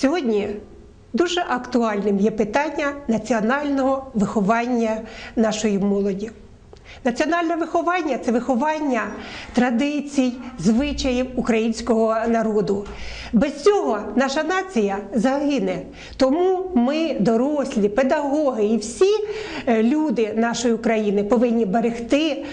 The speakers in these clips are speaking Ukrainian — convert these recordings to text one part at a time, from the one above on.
Сьогодні дуже актуальним є питання національного виховання нашої молоді. Національне виховання це виховання традицій, звичаїв українського народу. Без цього наша нація загине. Тому ми, дорослі, педагоги і всі е, люди нашої України повинні берегти,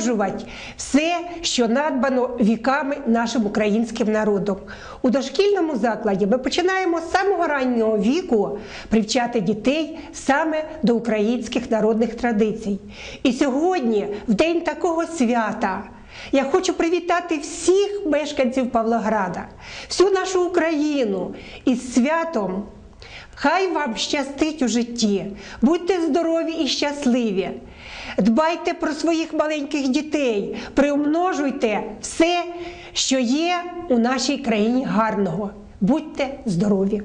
приумножувати все, що надбано віками нашим українським народом. У дошкільному закладі ми починаємо з самого раннього віку привчати дітей саме до українських народних традицій. І сьогодні, в день такого свята, я хочу привітати всіх мешканців Павлограда, всю нашу Україну із святом. Хай вам щастить у житті, будьте здорові і щасливі. Дбайте про своїх маленьких дітей, приумножуйте все, що є у нашій країні гарного. Будьте здорові!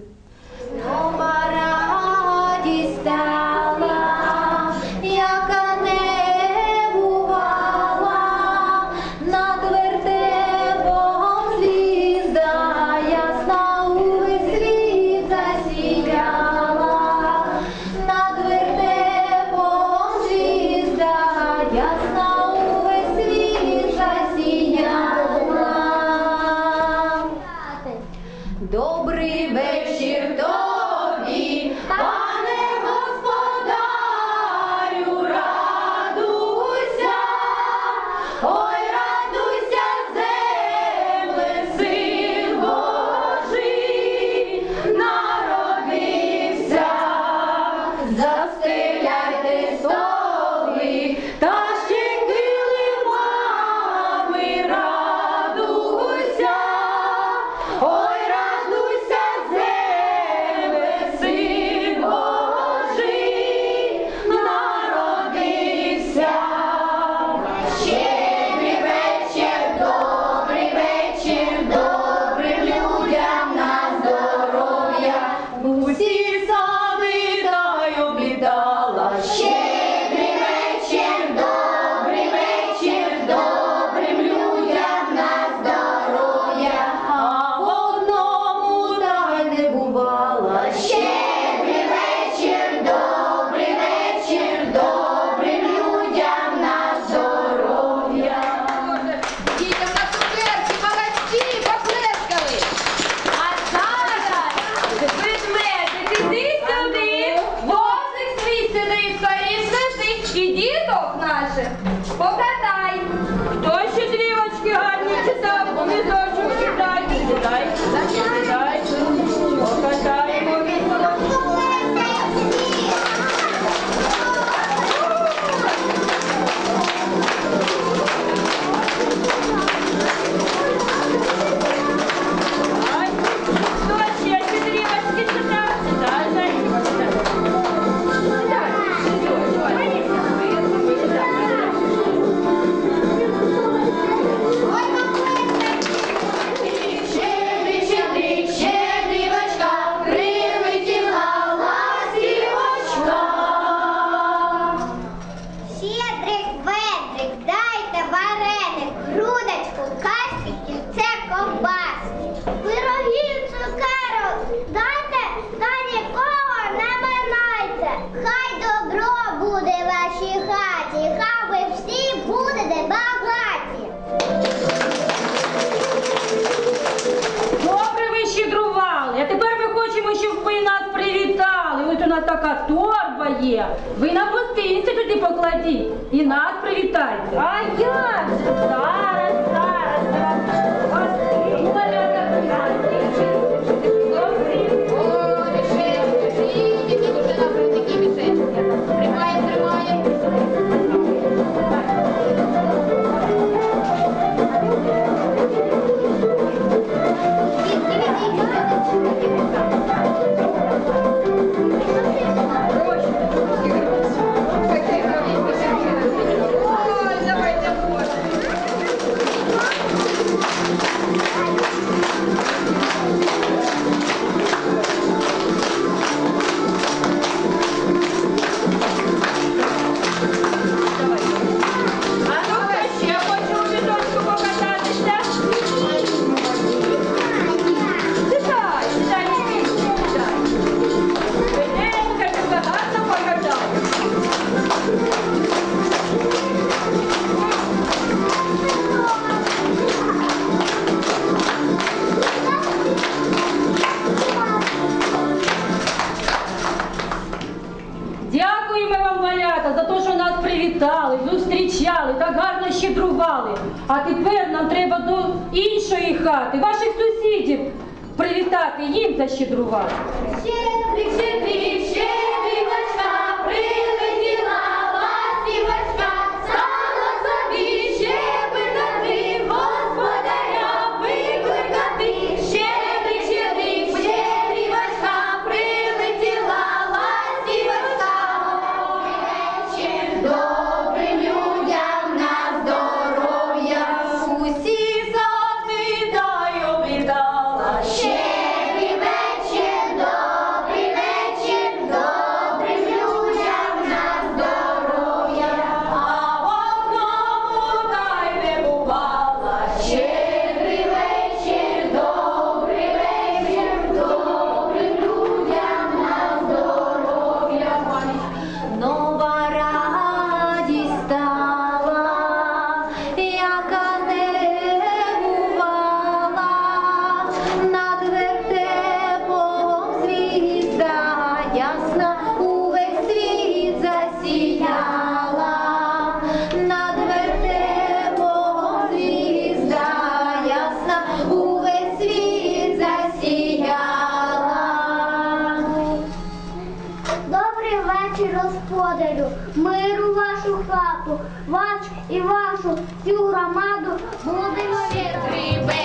Є. Ви на гостинці туди покладіть і нас привітайте. А як же? Зараз, Дякуємо вам, малята, за те, що нас привітали, зустрічали, так гарно щедрували. А тепер нам треба до іншої хати, ваших сусідів, привітати їм защедрувати. Щедрик, щедрик, щедрик. хату, вас і вашу всю громаду Володимир.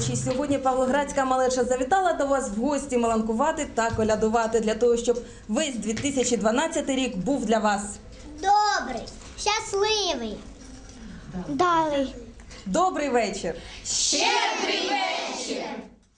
глядачі, сьогодні Павлоградська малеча завітала до вас в гості маланкувати та колядувати для того, щоб весь 2012 рік був для вас добрий, щасливий, далий. Добрий вечір. Щедрий вечір.